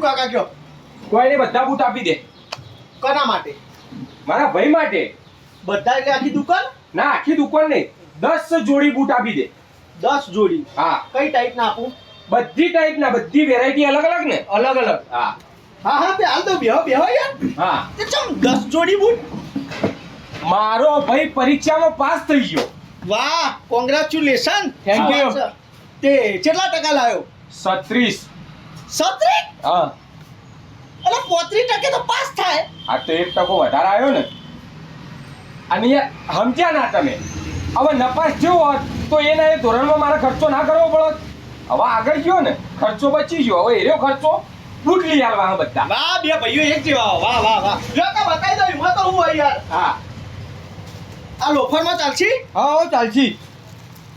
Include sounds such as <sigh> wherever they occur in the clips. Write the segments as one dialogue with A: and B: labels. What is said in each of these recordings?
A: કાકા કયો?
B: કોઈને બધા બૂટ આપી દે.
A: કના માટે?
B: મારા ભાઈ માટે.
A: બધા એટલે આખી દુકાન?
B: ના આખી દુકાન નહીં. દસ જોડી બૂટ આપી દે.
A: દસ જોડી?
B: હા.
A: કઈ ટાઈપ ના આપું?
B: બધી ટાઈપ ના બધી વેરાયટી અલગ અલગ ને.
A: અલગ અલગ.
B: હા.
A: હા હા તે હાલ તો બેહો બેહો યાર.
B: હા.
A: તે ચમ દસ જોડી બૂટ?
B: મારો ભાઈ પરીક્ષામાં પાસ થઈ ગયો.
A: વાહ કોંગ્રેચ્યુલેશન
B: થેન્ક યુ
A: તે કેટલા ટકા લાવ્યો
B: છત્રીસ.
A: સત્રી
B: હા.
A: એટલે પોત્રી ટકે તો પાસ થાય.
B: આ તો એક ટકો વધારે આવ્યો ને. અને સમજ્યા ના તમે. હવે નપાસ થયો હોત તો એના એ ધોરણમાં મારે ખર્ચો ના કરવો પડત. હવે આગળ ગયો ને ખર્ચો બચી ગયો. હવે એર્યો ખર્ચો બુટલી લઈ આવવા બધા.
A: વાહ બે ભાઈઓ એક જેવા. વાહ વાહ વાહ. જો તો બતાવી દઉં એમાં તો હું યાર.
B: હા.
A: આ લોફરમાં ચાલશી?
C: હા ચાલશી.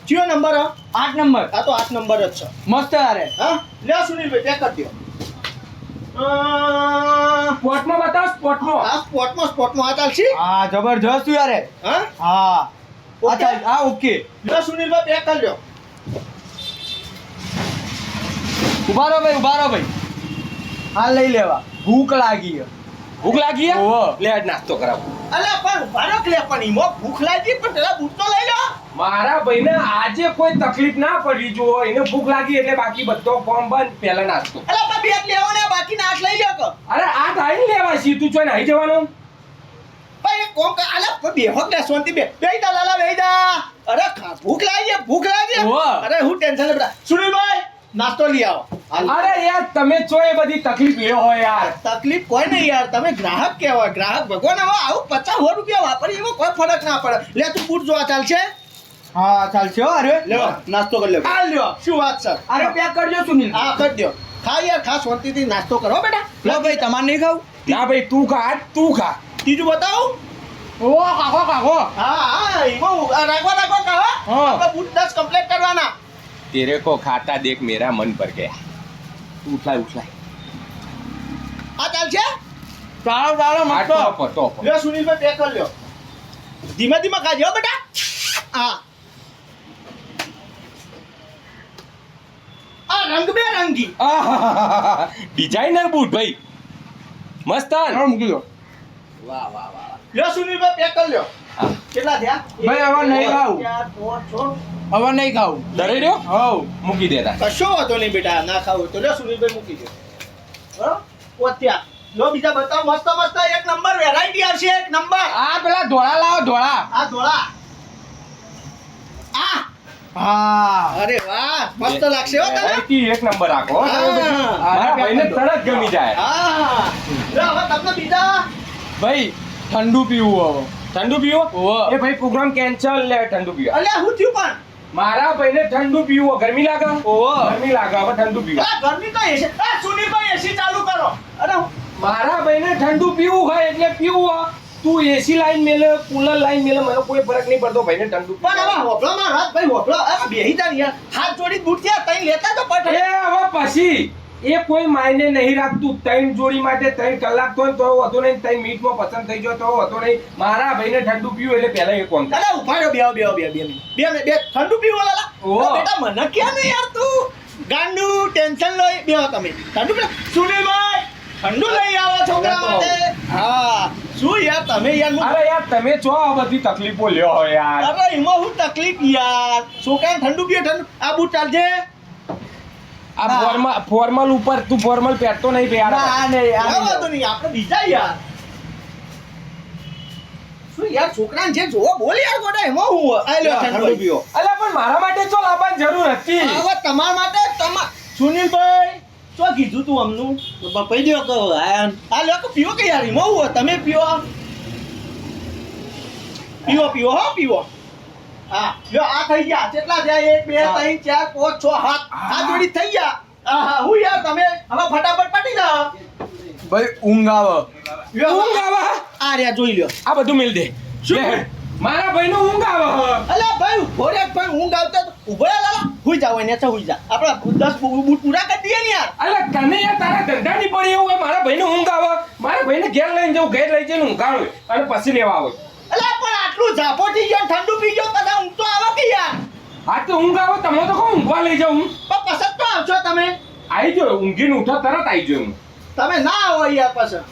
A: કયો નંબર
C: આઠ નંબર.
A: આ તો આઠ નંબર જ છે.
C: મસ્ત યાર
A: હા? લે સુનિલભાઈ પેક કરી દો. સ્પોટમાં
B: સ્પોર્ટમાં બતાવ સ્પોટમાં.
A: આ સ્પોટમાં સ્પોટમાં આ ચાલશે?
C: હા જબરજસ્ત યાર
A: હા?
C: હા. આ
A: ઓકે.
C: ચાલ હા ઓકે.
A: લે સુનિલભાઈ પેક કરી લ્યો.
C: ઊભા રહો ભાઈ ઊભા રહો ભાઈ. હા લઈ લેવા. ભૂખ લાગી છે.
B: ભૂખ લાગી હે?
C: ઓહો.
B: લે આજ નાસ્તો કરાવો.
A: અલ્યા પણ ઊભા લે પણ ઈમો ભૂખ લાગી પણ પેલા બૂટ તો લઈ લો
B: મારા ભાઈને આજે કોઈ તકલીફ ના પડી જો એને ભૂખ લાગી એટલે બાકી બધો ફોર્મ બંધ પહેલા નાસ્તો.
A: લેવો ને બાકી નાશ લઈ લ્યો કો
B: અરે આ ધાઈ લેવા છી તું ચોય નાઈ જવાનું?
A: ભાઈ કોમ કર અલ્યા પણ બેહો કે શાંતિ બે જા લાલા અરે ખા ભૂખ લાગી છે, ભૂખ લાગી. અરે હું ટેન્શન લે બેટા સુનિલભાઈ નાસ્તો લઈ આવો.
B: અરે યાર તમે છો એ બધી તકલીફ લ્યો હો યાર.
A: તકલીફ કોઈ નહીં યાર તમે ગ્રાહક કહેવાય ગ્રાહક ભગવાન આવો આવું પચાસ સો રૂપિયા વાપરી એમાં કોઈ ફરક ના પડે. લે તું બૂટ જોવા ચાલશે?
C: હા ચાલશે હો અરે.
A: લ્યો નાસ્તો કરી લ્યો. હા લ્યો. શું વાત છે?
C: અરે પેક કરજો સુનિલ.
A: હા કરી દો ખા યાર ખા શાંતિથી નાસ્તો કરો બેટા.
C: લો ભાઈ તમારે નહીં ખાવું?
B: ના ભાઈ તું ખા આજ તું ખા.
A: ત્રીજું બતાવું?
C: ઓ કાકો કાકો
A: હા હા એમાં આ રાખવા
C: હા.
A: આપણે બૂટ દસ કમ્પ્લીટ કરવાના.
B: તેરે કો ખાતા દેખ મેરા મન પર ગયા. ઉઠલાય ઉઠલાય.
A: આ ચાલશે?
C: ચાલો ચાલો મસ્ત.
B: ટોપ ટોપ
A: લ્યો સુનિલભાઈ પેક કરી લ્યો. ધીમે ધીમે ખાજો હો બેટા. હા. આ રંગબેરંગી
B: ડિઝાઇનર <laughs> બૂટ ભાઈ. મસ્ત
C: મૂકી દો.
A: વાહ વાહ વાહ લ્યો સુનિલભાઈ પેક કરી લ્યો. કેટલા થયા?
C: ભાઈ, હવે નહીં ખાવું. હવે નહીં ખાવું.
B: ડરે રહ્યો?
C: હવ.
B: મૂકી દેતા.
A: કશો વાંધો નહીં બેટા ના ખાવું. તો લ્યો સુનિલભાઈ મૂકી દે. બરાબર પોત્યા. લો બીજા બતાવો. મસ્ત મસ્ત. એક નંબર વેરાયટી આવશે. એક નંબર.
C: આ પેલા ધોળા લાવો ધોળા.
A: આ ધોળા.
C: હા.
A: અરે વાહ મસ્ત લાગશે હો તને.
B: Variety એક નંબર રાખો તમે. મારા ભાઈને તરત ગમી જાય.
A: હા. લો હવે તમને બીજા.
C: ભાઈ ઠંડુ પીવું હવે.
B: ઠંડુ પીવો. એ ભાઈ પ્રોગ્રામ કેન્સલ લે ઠંડુ પીવો.
A: અલ્યા હું થયું પણ?
B: મારા ભાઈને ઠંડુ પીવો ગરમી લાગે?
C: ઓહો.
B: ગરમી લાગે હવે ઠંડુ પીવો.
A: આ ગરમી તો એસી આ સુનિલભાઈ એસી ચાલુ કરો. અરે
B: મારા ભાઈને ઠંડુ પીવું હોય એટલે પીવું હોય. તું એસી લાઈન મેલે કુલર લાઈન મેલે મને કોઈ ફરક નહીં પડતો ભાઈને ઠંડુ
A: પણ હવે. હોભળો માં રાત ભાઈ હોભળો. અરે બેહી જા યાર. હાથ જોડી બૂટ થયા તઈ લેતા તો
B: એ
A: પટ
B: હવે પછી એ કોઈ માયને નહીં રાખતું. ત્રણ જોડી માટે ત્રણ કલાક તો તો હતો નહીં ત્રણ મિનિટમાં પસંદ થઈ ગયો તો હતો નહીં. મારા ભાઈને ઠંડુ પીવું એટલે પહેલા એ કોણ
A: અરે ઉભાડો બે બે બે બે મિનિટ બે ઠંડુ પીવું લાલા ઓ. બેટા મને ક્યાં નહીં યાર તું ગાંડુ ટેન્શન લો બેહો તમે. ઠંડુ પીલા સુનિલભાઈ! ઠંડુ લઈ આવો છોકરા માટે હા. શું યાર તમે યાર
B: અરે યાર તમે છો આ બધી તકલીફો લ્યો યાર.
A: અરે એમાં હું તકલીફ યાર. છોકરા ઠંડુ પીએ ઠંડુ આ બૂટ ચાલજે.
B: આ ફોર્મલ ફોર્મલ ઉપર તું ફોર્મલ પહેરતો નહીં બે યાર.
C: ના નહીં આ
A: વાંધો નહીં આપણે બીજા યાર. શું યાર છોકરાને જે જોવો બોલ યાર ગોડા એમાં હું આ લ્યો ઠંડુ પીવો
B: અલ્યા પણ મારા માટે ચો લાવવાની જરૂર હતી.
A: હવે તમારા માટે તમા સુનિલભાઈ શું કીધું તું અમનું?
C: પપઈ દો કહો
A: આ લોકો પીવો કે યાર? એમાં હું તમે પીવો પીવો પીવો હો પીવો. હા લ્યો આ થઈ ગયા. કેટલા થયા? એક બે ત્રણ ચાર પાંચ છ સાત. આ જોડી થઈ ગયા. હા હા હું યાર તમે હવે ફટાફટ પટી જાઓ.
C: ભાઈ ઊંઘ આવે.
B: ઊંઘ આવે?
A: આ રહ્યા જોઈ લ્યો.
B: આ બધું મિલ દે.
A: શું?
B: મારા ભાઈનો ઊંઘ આવે
A: અલા ભાઈ ઊભો રે ભાઈ ઊંઘ આવતા તો ઊભો રે લાલા. હુઈ જાવ એને છે હુઈ જા. આપણે દસ બુ- બૂટ પૂરા કરી દઈએ ને યાર.
B: અલ્યા તને યાર તારા ધંધા ની પડી એવું હોય મારા ભાઈને ઊંઘ આવે. મારા ભાઈને ઘેર લઈને જાઉં ઘેર લઈ જઈને ઊંઘાડું અને પછી લેવા આવે.
A: અલા પણ આટલું ઝાપો થઈ ગયો ઠંડુ પી ગયો બધા ઊંઘ તો આવે કે યાર?
B: હા તો ઊંઘ આવે તમે તો કહો ઊંઘવા લઈ જાઉં.
A: પણ પસંદ તો આવશો તમે.
B: આવી જો ઊંઘીને ઉઠો તરત આવી જાઉં હું
A: તમે ના આવો યાર પાછા.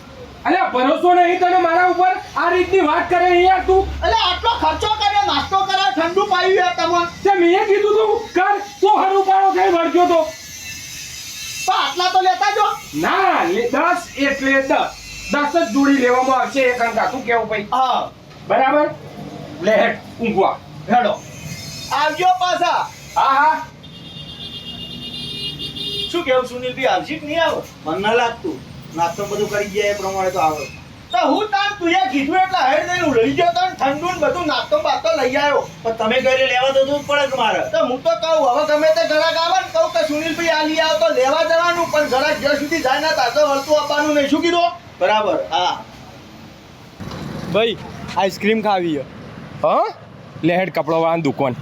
B: અલ્યા ભરોસો નહીં તને મારા ઉપર? આ રીતની વાત કરે અહીંયા યાર તું.
A: અલે આટલો ખર્ચો કરે નાસ્તો કરે ઠંડુ પાયું યાર તમને.
B: તે મેં કીધું તું કર તું હરું પાડો થઈ વળગ્યો તો.
A: તો આટલા તો લેતા જો.
B: ના લે- દસ એટલે દસ. દસ જ જોડી લેવામાં આવશે એક અંકા તું કેવું ભાઈ?
A: હા.
B: બરાબર? લે હેડ ઊંઘવા
A: હેડો. આવજો પાછા.
B: હા હા.
A: શું કેવું સુનિલભાઈ આવશે કે નહીં આવો?
D: મને ના લાગતું. નાસ્તો બધું કરી ગયા એ પ્રમાણે તો આવે.
A: તો હું તાર તુંએ કીધું એટલે હેડ દઈને હું લઈ ગયો તો ઠંડુ ને બધું નાસ્તો બાસ્તો લઈ આવ્યો.
D: પણ તમે ઘરે લેવા તો પડે મારે?
A: તો હું તો કહું હવે ગમે તે ઘરાક આવે ને કહું કે સુનિલભાઈ આ લઈ આવો તો લેવા જવાનું પણ ઘરાક જ્યાં સુધી જાય ના તાર તો વળતું આપવાનું નહીં. શું કીધું?
D: બરાબર
A: હા.
C: ભાઈ આઈસ્ક્રીમ ખાવી છે.
B: હા? લેહેડ કપડો વાળાની દુકાન.